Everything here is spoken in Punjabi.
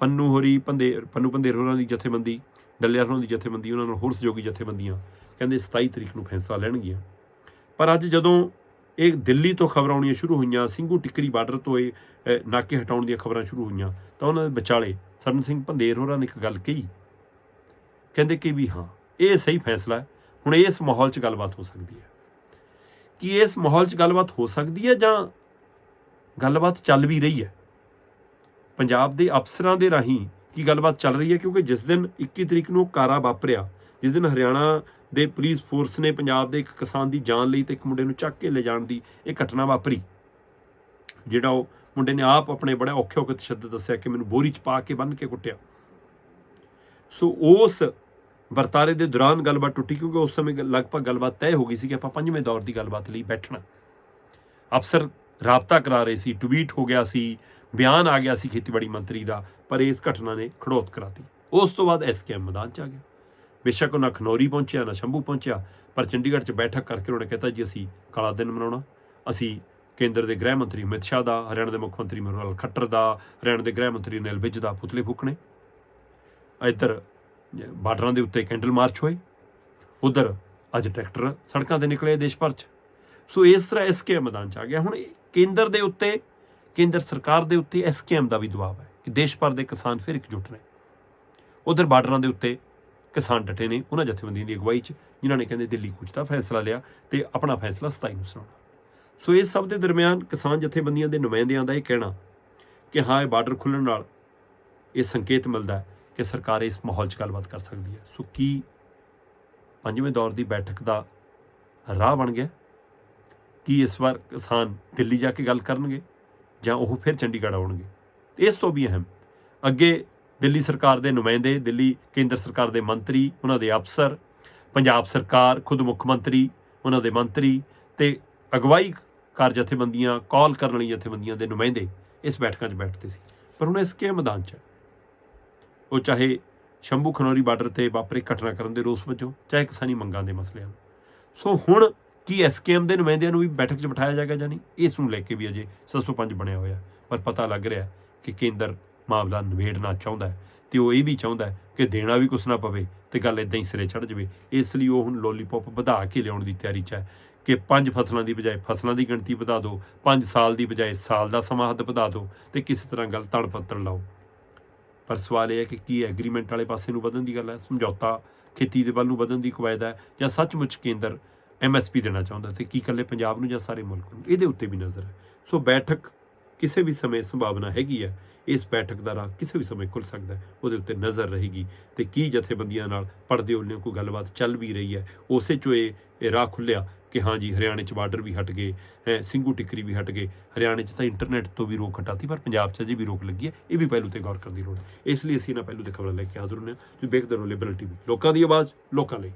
ਪੰਨੂ ਹੋਰੀ, ਪੰਦੇ, ਪੰਨੂ ਪੰਦੇਰ ਹੋਰਾਂ ਦੀ ਜਥੇਬੰਦੀ ਡੱਲਿਆ ਹੋਰਾਂ ਦੀ ਜਥੇਬੰਦੀ, ਉਹਨਾਂ ਨਾਲ ਹੋਰ ਸਹਿਯੋਗੀ ਜਥੇਬੰਦੀਆਂ ਕਹਿੰਦੇ 27 ਤਰੀਕ ਨੂੰ ਫੈਸਲਾ ਲੈਣਗੀਆਂ। ਪਰ ਅੱਜ ਜਦੋਂ ਇਹ ਦਿੱਲੀ ਤੋਂ ਖਬਰਾਂ ਆਉਣੀਆਂ ਸ਼ੁਰੂ ਹੋਈਆਂ, ਸਿੰਘੂ ਟਿੱਕਰੀ ਬਾਰਡਰ ਤੋਂ ਇਹ ਨਾਕੇ ਹਟਾਉਣ ਦੀਆਂ ਖਬਰਾਂ ਸ਼ੁਰੂ ਹੋਈਆਂ, ਤਾਂ ਉਹਨਾਂ ਦੇ ਵਿਚਾਲੇ ਸਰਨ ਸਿੰਘ ਪੰਦੇਰ ਹੋਰਾਂ ਨੇ ਇੱਕ ਗੱਲ ਕਹੀ। ਕਹਿੰਦੇ ਕਿ ਵੀ ਹਾਂ, ਇਹ ਸਹੀ ਫੈਸਲਾ ਹੈ, ਹੁਣ ਇਸ ਮਾਹੌਲ 'ਚ ਗੱਲਬਾਤ ਹੋ ਸਕਦੀ ਹੈ। ਕੀ ਇਸ ਮਾਹੌਲ 'ਚ ਗੱਲਬਾਤ ਹੋ ਸਕਦੀ ਹੈ ਜਾਂ ਗੱਲਬਾਤ ਚੱਲ ਵੀ ਰਹੀ ਹੈ? ਪੰਜਾਬ ਦੇ ਅਫਸਰਾਂ ਦੇ ਰਾਹੀਂ ਕੀ ਗੱਲਬਾਤ ਚੱਲ ਰਹੀ ਹੈ? ਕਿਉਂਕਿ ਜਿਸ ਦਿਨ 21 ਤਰੀਕ ਨੂੰ ਕਾਰਾ ਵਾਪਰਿਆ, ਜਿਸ ਦਿਨ ਹਰਿਆਣਾ ਦੇ ਪੁਲਿਸ ਫੋਰਸ ਨੇ ਪੰਜਾਬ ਦੇ ਇੱਕ ਕਿਸਾਨ ਦੀ ਜਾਨ ਲਈ ਤੇ ਇੱਕ ਮੁੰਡੇ ਨੂੰ ਚੱਕ ਕੇ ਲੈ ਜਾਣ ਦੀ ਇਹ ਘਟਨਾ ਵਾਪਰੀ। ਜਿਹੜਾ ਉਹ ਮੁੰਡੇ ਨੇ ਆਪ ਆਪਣੇ ਬੜੇ ਔਖੇ ਔਖੇ ਤਸ਼ੱਦਦ ਦੱਸਿਆ ਕਿ ਮੈਨੂੰ ਬੋਰੀ 'ਚ ਪਾ ਕੇ ਬੰਨ ਕੇ ਕੁੱਟਿਆ। ਸੋ ਉਸ ਵਰਤਾਰੇ ਦੇ ਦੌਰਾਨ ਗੱਲਬਾਤ ਟੁੱਟੀ ਕਿਉਂਕਿ ਉਸ ਸਮੇਂ ਗੱਲ- ਲਗਭਗ ਗੱਲਬਾਤ ਤੈਅ ਹੋ ਗਈ ਸੀ ਕਿ ਆਪਾਂ ਪੰਜਵੇਂ ਦੌਰ ਦੀ ਗੱਲਬਾਤ ਲਈ ਬੈਠਣਾ। ਅਫਸਰ ਰਾਬਤਾ ਕਰਾ ਰਹੇ ਸੀ, ਟਵੀਟ ਹੋ ਗਿਆ ਸੀ, ਬਿਆਨ ਆ ਗਿਆ ਸੀ ਖੇਤੀਬਾੜੀ ਮੰਤਰੀ ਦਾ, ਪਰ ਇਸ ਘਟਨਾ ਨੇ ਖੜੋਤ ਕਰਾਤੀ। ਉਸ ਤੋਂ ਬਾਅਦ ਐਸਕੇਐਮ ਮੈਦਾਨ ਚ ਆ ਗਿਆ। ਬੇਸ਼ੱਕ ਉਹ ਨਾ ਖਨੌਰੀ ਪਹੁੰਚਿਆ, ਨਾ ਸ਼ੰਭੂ ਪਹੁੰਚਿਆ, ਪਰ ਚੰਡੀਗੜ੍ਹ 'ਚ ਬੈਠਕ ਕਰਕੇ ਉਹਨੇ ਕਹਿਤਾ ਜੀ, ਅਸੀਂ ਕਾਲਾ ਦਿਨ ਮਨਾਉਣਾ। ਅਸੀਂ ਕੇਂਦਰ ਦੇ ਗ੍ਰਹਿ ਮੰਤਰੀ ਅਮਿਤ ਸ਼ਾਹ ਦਾ, ਹਰਿਆਣਾ ਦੇ ਮੁੱਖ ਮੰਤਰੀ ਮਨੋਹਰ ਖੱਟਰ ਦਾ, ਹਰਿਆਣਾ ਦੇ ਗ੍ਰਹਿ ਮੰਤਰੀ ਅਨਿਲ ਵਿਜ ਦਾ ਪੁਤਲੇ ਫੂਕਣੇ। ਇੱਧਰ ਬਾਰਡਰਾਂ ਦੇ ਉੱਤੇ ਕੈਂਡਲ ਮਾਰਚ ਹੋਏ। ਉਧਰ ਅੱਜ ਟਰੈਕਟਰ ਸੜਕਾਂ ਤੇ ਨਿਕਲੇ ਦੇਸ਼ ਭਰ 'ਚ। ਸੋ ਇਸ ਤਰ੍ਹਾਂ ਐਸਕੇਐਮ ਮੈਦਾਨ 'ਚ ਆ ਗਿਆ। ਹੁਣ ਕੇਂਦਰ ਦੇ ਉੱਤੇ, ਕੇਂਦਰ ਸਰਕਾਰ ਦੇ ਉੱਤੇ ਐਸਕੇਐਮ ਦਾ ਵੀ ਦਬਾਅ ਹੈ ਕਿ ਦੇਸ਼ ਭਰ ਦੇ ਕਿਸਾਨ ਫਿਰ ਇਕਜੁੱਟ ਨੇ। ਉਧਰ ਬਾਰਡਰਾਂ ਦੇ ਉੱਤੇ ਕਿਸਾਨ ਡਟੇ ਨੇ ਉਹਨਾਂ ਜਥੇਬੰਦੀਆਂ ਦੀ ਅਗਵਾਈ 'ਚ, ਜਿਨ੍ਹਾਂ ਨੇ ਕਹਿੰਦੇ ਦਿੱਲੀ ਕੁਝ ਦਾ ਫੈਸਲਾ ਲਿਆ ਤੇ ਆਪਣਾ ਫੈਸਲਾ 27 ਨੂੰ ਸੁਣਾਉਣਾ। ਸੋ ਇਹ ਸਭ ਦੇ ਦਰਮਿਆਨ ਕਿਸਾਨ ਜਥੇਬੰਦੀਆਂ ਦੇ ਨੁਮਾਇੰਦਿਆਂ ਦਾ ਇਹ ਕਹਿਣਾ ਕਿ ਹਾਂ, ਇਹ ਬਾਰਡਰ ਖੁੱਲਣ ਨਾਲ ਇਹ ਸੰਕੇਤ ਮਿਲਦਾ ਕਿ ਸਰਕਾਰ ਇਸ ਮਾਹੌਲ 'ਚ ਗੱਲਬਾਤ ਕਰ ਸਕਦੀ ਹੈ। ਸੋ ਕੀ ਪੰਜਵੇਂ ਦੌਰ ਦੀ ਬੈਠਕ ਦਾ ਰਾਹ ਬਣ ਗਿਆ? ਕੀ ਇਸ ਵਾਰ ਕਿਸਾਨ ਦਿੱਲੀ ਜਾ ਕੇ ਗੱਲ ਕਰਨਗੇ ਜਾਂ ਉਹ ਫਿਰ ਚੰਡੀਗੜ੍ਹ ਆਉਣਗੇ? ਤੇ ਇਸ ਤੋਂ ਵੀ ਅਹਿਮ, ਅੱਗੇ ਦਿੱਲੀ ਸਰਕਾਰ ਦੇ ਨੁਮਾਇੰਦੇ, ਦਿੱਲੀ ਕੇਂਦਰ ਸਰਕਾਰ ਦੇ ਮੰਤਰੀ, ਉਹਨਾਂ ਦੇ ਅਫਸਰ, ਪੰਜਾਬ ਸਰਕਾਰ, ਖੁਦ ਮੁੱਖ ਮੰਤਰੀ, ਉਹਨਾਂ ਦੇ ਮੰਤਰੀ ਤੇ ਅਗਵਾਈ ਕਾਰ ਜਥੇਬੰਦੀਆਂ, ਕਾਲ ਕਰਨ ਵਾਲੀ ਜਥੇਬੰਦੀਆਂ ਦੇ ਨੁਮਾਇੰਦੇ ਇਸ ਬੈਠਕਾਂ 'ਚ ਬੈਠਦੇ ਸੀ। ਪਰ ਹੁਣ ਇਸ ਕੇ ਮੈਦਾਨ 'ਚ ਉਹ ਚਾਹੇ ਸ਼ੰਭੂ ਖਨੌਰੀ ਬਾਰਡਰ ਤੇ ਵਾਪਰੇ ਘਟਨਾ ਕਰਨ ਦੇ ਰੋਸ ਵਜੋਂ, ਚਾਹੇ ਕਿਸਾਨੀ ਮੰਗਾਂ ਦੇ ਮਸਲਿਆਂ ਸੋ ਹੁਣ ਕੀ ਐਸਕੇਐਮ ਦੇ ਨੁਮਾਇੰਦਿਆਂ ਨੂੰ ਵੀ ਬੈਠਕ 'ਚ ਬਿਠਾਇਆ ਜਾਏਗਾ ਜਾਂ ਨਹੀਂ ਇਸ ਨੂੰ ਲੈ ਕੇ ਵੀ ਅਜੇ 705 ਬਣਿਆ ਹੋਇਆ। ਪਰ ਪਤਾ ਲੱਗ ਰਿਹਾ ਕਿ ਕੇਂਦਰ ਮਾਮਲਾ ਨਿਬੇੜਨਾ ਚਾਹੁੰਦਾ ਹੈ ਤੇ ਉਹ ਇਹ ਵੀ ਚਾਹੁੰਦਾ ਕਿ ਦੇਣਾ ਵੀ ਕੁਛ ਨਾ ਪਵੇ ਤੇ ਗੱਲ ਇਦਾਂ ਹੀ ਸਿਰੇ ਚੜ ਜਾਵੇ। ਇਸ ਲਈ ਉਹ ਹੁਣ ਲੋਲੀਪੌਪ ਵਧਾ ਕੇ ਲਿਆਉਣ ਦੀ ਤਿਆਰੀ 'ਚ ਹੈ ਕਿ ਪੰਜ ਫਸਲਾਂ ਦੀ ਬਜਾਏ ਫਸਲਾਂ ਦੀ ਗਿਣਤੀ ਵਧਾ ਦਿਓ, ਪੰਜ ਸਾਲ ਦੀ ਬਜਾਏ ਸਾਲ ਦਾ ਸਮਾਂ ਹੱਦ ਵਧਾ ਦਿਓ ਤੇ ਕਿਸੇ ਤਰ੍ਹਾਂ ਗੱਲ ਤੜ ਪੱਤਰ ਲਾਓ। ਪਰ ਸਵਾਲ ਇਹ ਹੈ ਕਿ ਕੀ ਐਗਰੀਮੈਂਟ ਵਾਲੇ ਪਾਸੇ ਨੂੰ ਵਧਣ ਦੀ ਗੱਲ ਹੈ? ਸਮਝੌਤਾ ਖੇਤੀ ਦੇ ਵੱਲ ਨੂੰ ਵਧਣ ਦੀ ਕਵਾਇਦ ਹੈ ਜਾਂ ਸੱਚਮੁੱਚ ਕੇਂਦਰ ਐਮਐਸਪੀ ਦੇਣਾ ਚਾਹੁੰਦਾ ਤੇ ਕੀ ਇਕੱਲੇ ਪੰਜਾਬ ਨੂੰ ਜਾਂ ਸਾਰੇ ਮੁਲਕ ਨੂੰ? ਇਹਦੇ ਉੱਤੇ ਵੀ ਨਜ਼ਰ ਹੈ। ਸੋ ਬੈਠਕ ਕਿਸੇ ਵੀ ਸਮੇਂ ਸੰਭਾਵਨਾ ਹੈਗੀ ਹੈ ਇਸ ਬੈਠਕ ਦਾ ਰਾਹ ਕਿਸੇ ਵੀ ਸਮੇਂ ਖੁੱਲ ਸਕਦਾ ਹੈ ਉਹਦੇ ਉੱਤੇ ਨਜ਼ਰ ਰਹੇਗੀ। ਤੇ ਕੀ ਜਥੇਬੰਦੀਆਂ ਨਾਲ ਪਰਦੇ ਉੱਲਿਆਂ ਕੋਈ ਗੱਲਬਾਤ ਚੱਲ ਵੀ ਰਹੀ ਹੈ ਉਸੇ ਚੋਂ ਇਹ ਰਾਹ ਖੁੱਲਿਆ ਕਿ ਹਾਂ ਜੀ ਹਰਿਆਣੇ 'ਚ ਬਾਰਡਰ ਵੀ ਹਟ ਗਏ ਹੈਂ, ਸਿੰਘੂ ਟਿੱਕਰੀ ਵੀ ਹਟ ਗਏ ਹਰਿਆਣੇ 'ਚ ਤਾਂ ਇੰਟਰਨੈਟ ਤੋਂ ਵੀ ਰੋਕ ਹਟਾਤੀ ਪਰ ਪੰਜਾਬ 'ਚ ਅਜੇ ਵੀ ਰੋਕ ਲੱਗੀ ਹੈ ਇਹ ਵੀ ਪਹਿਲੂ ਤੇ ਗੌਰ ਕਰਨ ਦੀ ਲੋੜ ਹੈ। ਇਸ ਲਈ ਅਸੀਂ ਇਹਨਾਂ ਪਹਿਲੂ ਤੇ ਖਬਰਾਂ ਲੈ ਕੇ ਹਾਜ਼ਰ ਹੁੰਦੇ ਹਾਂ ਤੁਸੀਂ ਵੇਖਦੇ ਰਹੋ ਲਿਬਰਲ ਟੀਵੀ ਲੋਕਾਂ ਦੀ ਆਵਾਜ਼ ਲੋਕਾਂ ਲਈ।